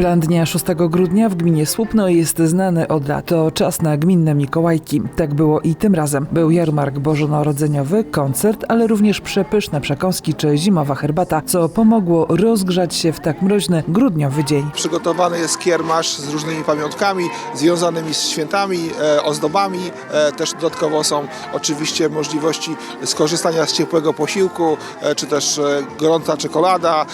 Plan dnia 6 grudnia w gminie Słupno jest znany od lat. To czas na gminne Mikołajki. Tak było i tym razem. Był jarmark bożonarodzeniowy, koncert, ale również przepyszne przekąski czy zimowa herbata, co pomogło rozgrzać się w tak mroźny grudniowy dzień. Przygotowany jest kiermasz z różnymi pamiątkami związanymi z świętami, e, ozdobami. E, też dodatkowo są oczywiście możliwości skorzystania z ciepłego posiłku, e, czy też gorąca czekolada,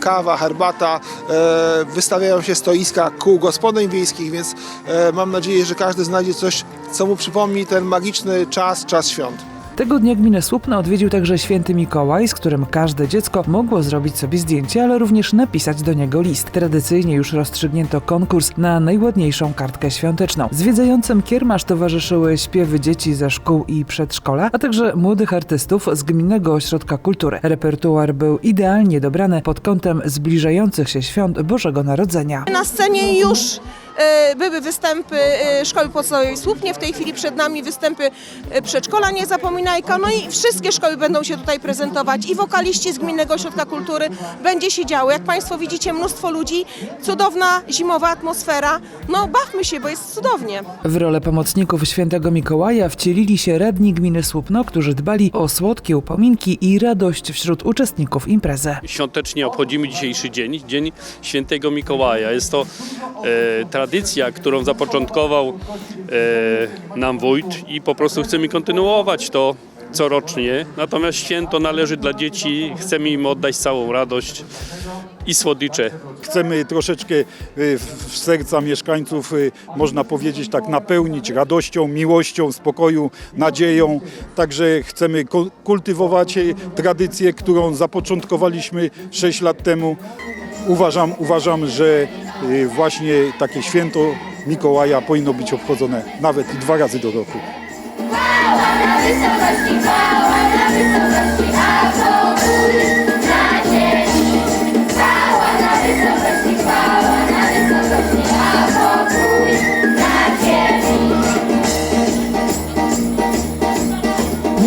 kawa, herbata. E, się stoiska kół gospodyń wiejskich, więc e, mam nadzieję, że każdy znajdzie coś, co mu przypomni ten magiczny czas, czas świąt. Tego dnia gminę Słupno odwiedził także święty Mikołaj, z którym każde dziecko mogło zrobić sobie zdjęcie, ale również napisać do niego list. Tradycyjnie już rozstrzygnięto konkurs na najładniejszą kartkę świąteczną. Zwiedzającym kiermasz towarzyszyły śpiewy dzieci ze szkół i przedszkola, a także młodych artystów z Gminnego Ośrodka Kultury. Repertuar był idealnie dobrany pod kątem zbliżających się świąt Bożego Narodzenia. Na scenie już były występy e, Szkoły Podstawowej w Słupnie, w tej chwili przed nami występy e, przedszkola Niezapominajka, no i wszystkie szkoły będą się tutaj prezentować i wokaliści z Gminnego Ośrodka Kultury będzie się działo. Jak Państwo widzicie, mnóstwo ludzi, cudowna zimowa atmosfera, no bawmy się, bo jest cudownie. W rolę pomocników świętego Mikołaja wcielili się radni gminy Słupno, którzy dbali o słodkie upominki i radość wśród uczestników imprezy. Świątecznie obchodzimy dzisiejszy dzień, Dzień Świętego Mikołaja. Jest to e, tradycja, którą zapoczątkował e, nam wójt i po prostu chcemy kontynuować to corocznie. Natomiast święto należy dla dzieci, chcemy im oddać całą radość i słodycze. Chcemy troszeczkę y, w serca mieszkańców, y, można powiedzieć tak, napełnić radością, miłością, spokoju, nadzieją. Także chcemy ku- kultywować tradycję, którą zapoczątkowaliśmy 6 lat temu. Uważam, uważam, że y, właśnie takie święto Mikołaja powinno być obchodzone nawet dwa razy do roku.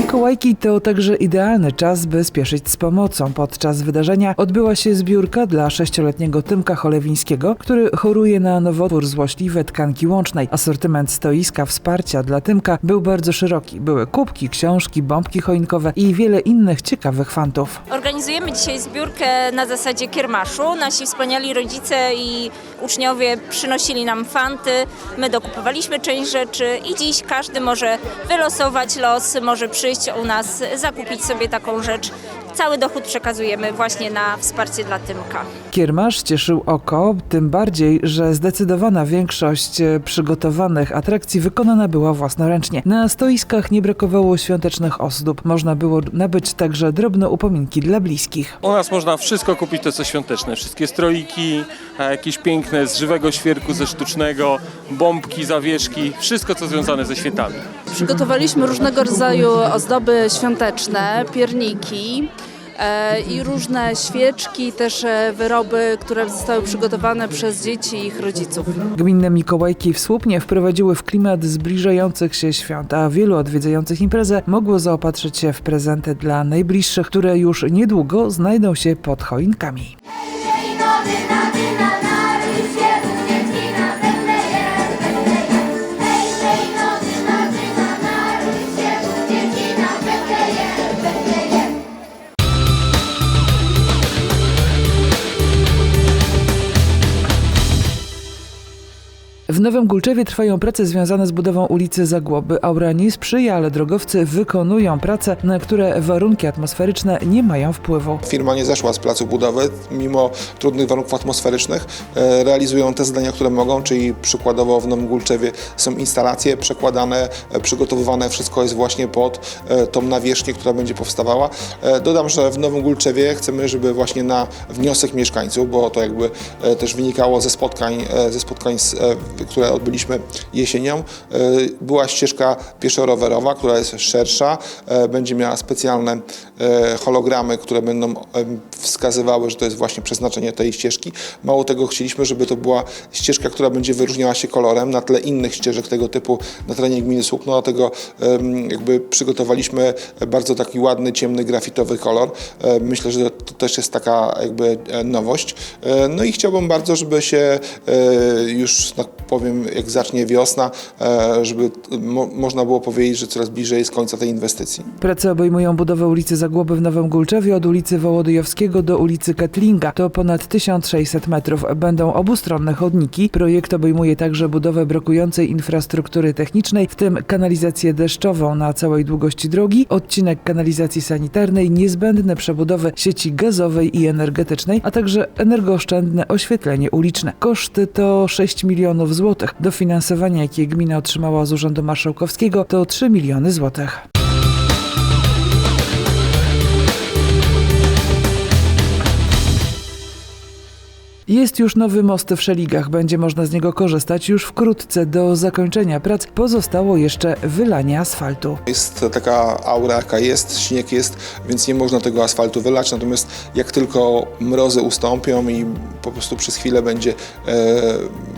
Mikołajki to także idealny czas, by spieszyć z pomocą. Podczas wydarzenia odbyła się zbiórka dla sześcioletniego Tymka Cholewińskiego, który choruje na nowotwór złośliwe tkanki łącznej. Asortyment stoiska wsparcia dla Tymka był bardzo szeroki. Były kubki, książki, bombki choinkowe i wiele innych ciekawych fantów. Organizujemy dzisiaj zbiórkę na zasadzie kiermaszu. Nasi wspaniali rodzice i uczniowie przynosili nam fanty, my dokupowaliśmy część rzeczy i dziś każdy może wylosować los, może przyjść u nas, zakupić sobie taką rzecz. Cały dochód przekazujemy właśnie na wsparcie dla Tymka. Kiermasz cieszył oko, tym bardziej, że zdecydowana większość e, przygotowanych atrakcji wykonana była własnoręcznie. Na stoiskach nie brakowało świątecznych ozdób. Można było nabyć także drobne upominki dla bliskich. U nas można wszystko kupić, to co świąteczne. Wszystkie stroiki, a jakieś piękne z żywego świerku, ze sztucznego, bombki, zawieszki, wszystko co związane ze świętami. Przygotowaliśmy różnego rodzaju ozdoby świąteczne, pierniki e, i różne świeczki, też e, wyroby, które zostały przygotowane przez dzieci i ich rodziców. Gminne Mikołajki w Słupnie wprowadziły w klimat zbliżających się świąt, a wielu odwiedzających imprezę mogło zaopatrzyć się w prezenty dla najbliższych, które już niedługo znajdą się pod choinkami. W Nowym Gulczewie trwają prace związane z budową ulicy Zagłoby. Aura nie sprzyja, ale drogowcy wykonują prace, na które warunki atmosferyczne nie mają wpływu. Firma nie zeszła z placu budowy, mimo trudnych warunków atmosferycznych. E, Realizują te zadania, które mogą, czyli przykładowo w Nowym Gulczewie są instalacje przekładane, e, przygotowywane, wszystko jest właśnie pod e, tą nawierzchnię, która będzie powstawała. Dodam, że w Nowym Gulczewie chcemy, żeby właśnie na wniosek mieszkańców, bo to jakby też wynikało ze spotkań, ze spotkań z, które odbyliśmy jesienią, e, była ścieżka pieszo-rowerowa, która jest szersza, e, będzie miała specjalne e, hologramy, które będą wskazywały, że to jest właśnie przeznaczenie tej ścieżki. Mało tego, chcieliśmy, żeby to była ścieżka, która będzie wyróżniała się kolorem na tle innych ścieżek tego typu na terenie gminy Słupno, dlatego em, jakby przygotowaliśmy bardzo taki ładny, ciemny, grafitowy kolor. Myślę, że to też jest taka jakby nowość. No i chciałbym bardzo, żeby się już, tak powiem, jak zacznie wiosna, e, żeby mo można było powiedzieć, że coraz bliżej jest końca tej inwestycji. Prace obejmują budowę ulicy Zagłoby w Nowym Gulczewie od ulicy Wołodyjowskiego do ulicy Ketlinga. To ponad 1600 metrów. Będą obustronne chodniki. Projekt obejmuje także budowę brakującej infrastruktury technicznej, w tym kanalizację deszczową na całej długości drogi, odcinek kanalizacji sanitarnej, niezbędne przebudowy sieci gazowej i energetycznej, a także energooszczędne oświetlenie uliczne. Koszty to 6 milionów złotych. Dofinansowanie, jakie gmina otrzymała z Urzędu Marszałkowskiego, to 3 miliony złotych. Jest już nowy most w Szeligach, będzie można z niego korzystać już wkrótce. Do zakończenia prac pozostało jeszcze wylanie asfaltu. Jest taka aura, jaka jest, śnieg jest, więc nie można tego asfaltu wylać. Natomiast jak tylko mrozy ustąpią i po prostu przez chwilę będzie, e,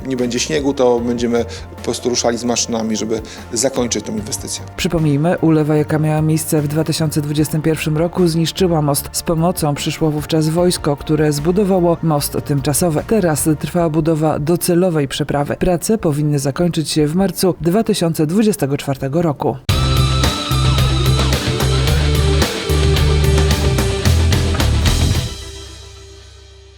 nie będzie śniegu, to będziemy po prostu ruszali z maszynami, żeby zakończyć tę inwestycję. Przypomnijmy, ulewa, jaka miała miejsce w 2021 roku, zniszczyła most. Z pomocą przyszło wówczas wojsko, które zbudowało most tymczasowy. Teraz trwa budowa docelowej przeprawy. Prace powinny zakończyć się w marcu 2024 roku.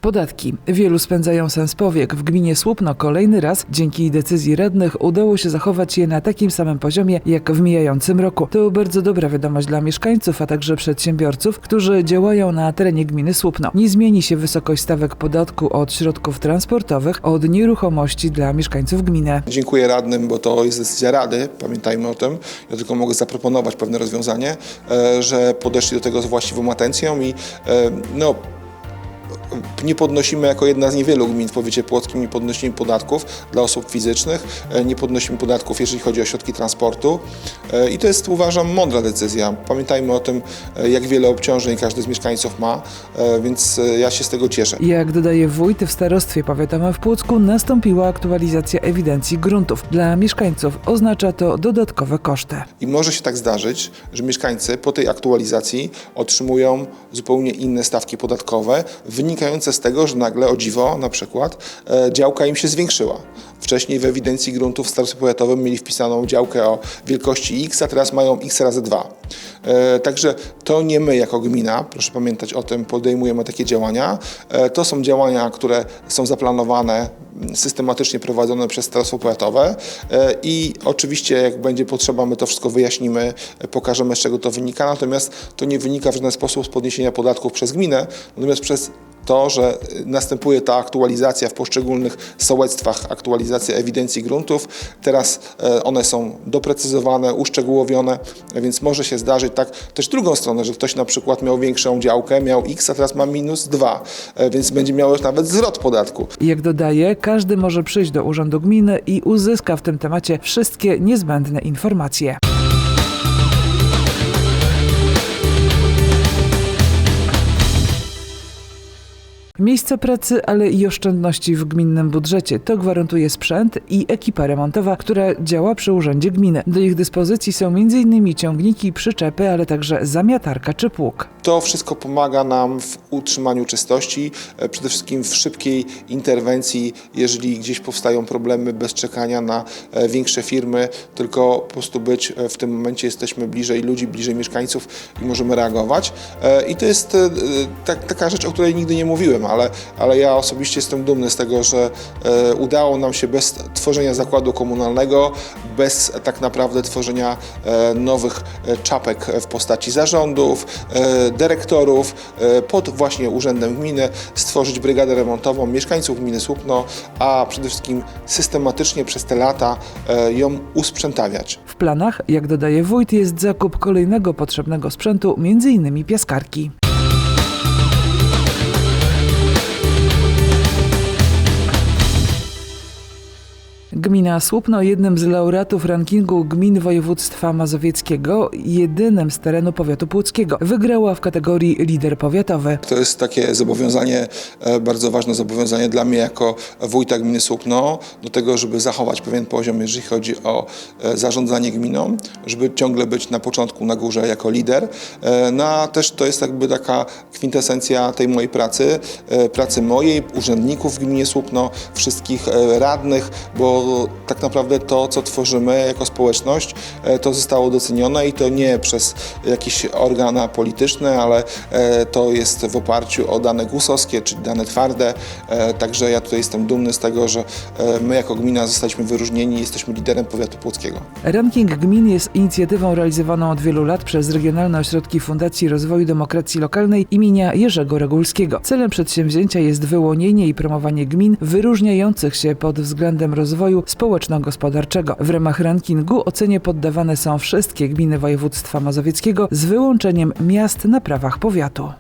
Podatki. Wielu spędzają sens powiek. W gminie Słupno kolejny raz dzięki decyzji radnych udało się zachować je na takim samym poziomie jak w mijającym roku. To bardzo dobra wiadomość dla mieszkańców, a także przedsiębiorców, którzy działają na terenie gminy Słupno. Nie zmieni się wysokość stawek podatku od środków transportowych, od nieruchomości dla mieszkańców gminy. Dziękuję radnym, bo to jest decyzja rady, pamiętajmy o tym. Ja tylko mogę zaproponować pewne rozwiązanie, e, że podeszli do tego z właściwą atencją i e, no, nie podnosimy jako jedna z niewielu gmin w powiecie płockim, nie podnosimy podatków dla osób fizycznych, e, nie podnosimy podatków, jeżeli chodzi o środki transportu E, i to jest uważam mądra decyzja. Pamiętajmy o tym, e, jak wiele obciążeń każdy z mieszkańców ma, więc ja się z tego cieszę. Jak dodaje wójt w starostwie powiatowym w Płocku, nastąpiła aktualizacja ewidencji gruntów. Dla mieszkańców oznacza to dodatkowe koszty. I może się tak zdarzyć, że mieszkańcy po tej aktualizacji otrzymują zupełnie inne stawki podatkowe, wynikające z tego, że nagle o dziwo na przykład e, działka im się zwiększyła. Wcześniej w ewidencji gruntów w starostwie powiatowym mieli wpisaną działkę o wielkości x, a teraz mają x razy 2. E, także to nie my jako gmina, proszę pamiętać o tym, podejmujemy takie działania. E, to są działania, które są zaplanowane systematycznie prowadzone przez starostwo powiatowe e, i oczywiście jak będzie potrzeba, my to wszystko wyjaśnimy, pokażemy z czego to wynika, natomiast to nie wynika w żaden sposób z podniesienia podatków przez gminę, natomiast przez to, że następuje ta aktualizacja w poszczególnych sołectwach, ewidencji gruntów. Teraz e, one są doprecyzowane, uszczegółowione, więc może się zdarzyć tak też drugą stronę, że ktoś na przykład miał większą działkę, miał x, a teraz ma minus 2, więc będzie miał już nawet zwrot podatku. Jak dodaje, każdy może przyjść do Urzędu Gminy i uzyska w tym temacie wszystkie niezbędne informacje. Miejsce pracy, ale i oszczędności w gminnym budżecie. To gwarantuje sprzęt i ekipa remontowa, która działa przy Urzędzie Gminy. Do ich dyspozycji są m.in. ciągniki, przyczepy, ale także zamiatarka czy pług. To wszystko pomaga nam w utrzymaniu czystości, e, przede wszystkim w szybkiej interwencji, jeżeli gdzieś powstają problemy bez czekania na e, większe firmy, tylko po prostu być e, w tym momencie jesteśmy bliżej ludzi, bliżej mieszkańców i możemy reagować. I to jest tak, taka rzecz, o której nigdy nie mówiłem, ale, ale ja osobiście jestem dumny z tego, że e, udało nam się bez tworzenia zakładu komunalnego, bez tak naprawdę tworzenia e, nowych e, czapek w postaci zarządów, e, dyrektorów, e, pod właśnie urzędem gminy stworzyć brygadę remontową mieszkańców gminy Słupno, a przede wszystkim systematycznie przez te lata e, ją usprzętawiać. W planach, jak dodaje wójt, jest zakup kolejnego potrzebnego sprzętu, m.in. piaskarki. Gmina Słupno, jednym z laureatów rankingu gmin województwa mazowieckiego, jedynym z terenu powiatu płockiego, wygrała w kategorii lider powiatowy. To jest takie zobowiązanie, e, bardzo ważne zobowiązanie dla mnie jako wójta gminy Słupno, do tego, żeby zachować pewien poziom, jeżeli chodzi o e, zarządzanie gminą, żeby ciągle być na początku, na górze jako lider. E, No a też to jest jakby taka kwintesencja tej mojej pracy, pracy mojej, urzędników w gminie Słupno, wszystkich radnych, bo tak naprawdę to, co tworzymy jako społeczność, e, to zostało docenione i to nie przez jakieś organa polityczne, ale e, to jest w oparciu o dane gusowskie, czyli dane twarde. E, Także ja tutaj jestem dumny z tego, że my jako gmina zostaliśmy wyróżnieni i jesteśmy liderem powiatu płockiego. Ranking gmin jest inicjatywą realizowaną od wielu lat przez Regionalne Ośrodki Fundacji Rozwoju Demokracji Lokalnej imienia Jerzego Regulskiego. Celem przedsięwzięcia jest wyłonienie i promowanie gmin wyróżniających się pod względem rozwoju społeczno-gospodarczego. W ramach rankingu ocenie poddawane są wszystkie gminy województwa mazowieckiego z wyłączeniem miast na prawach powiatu.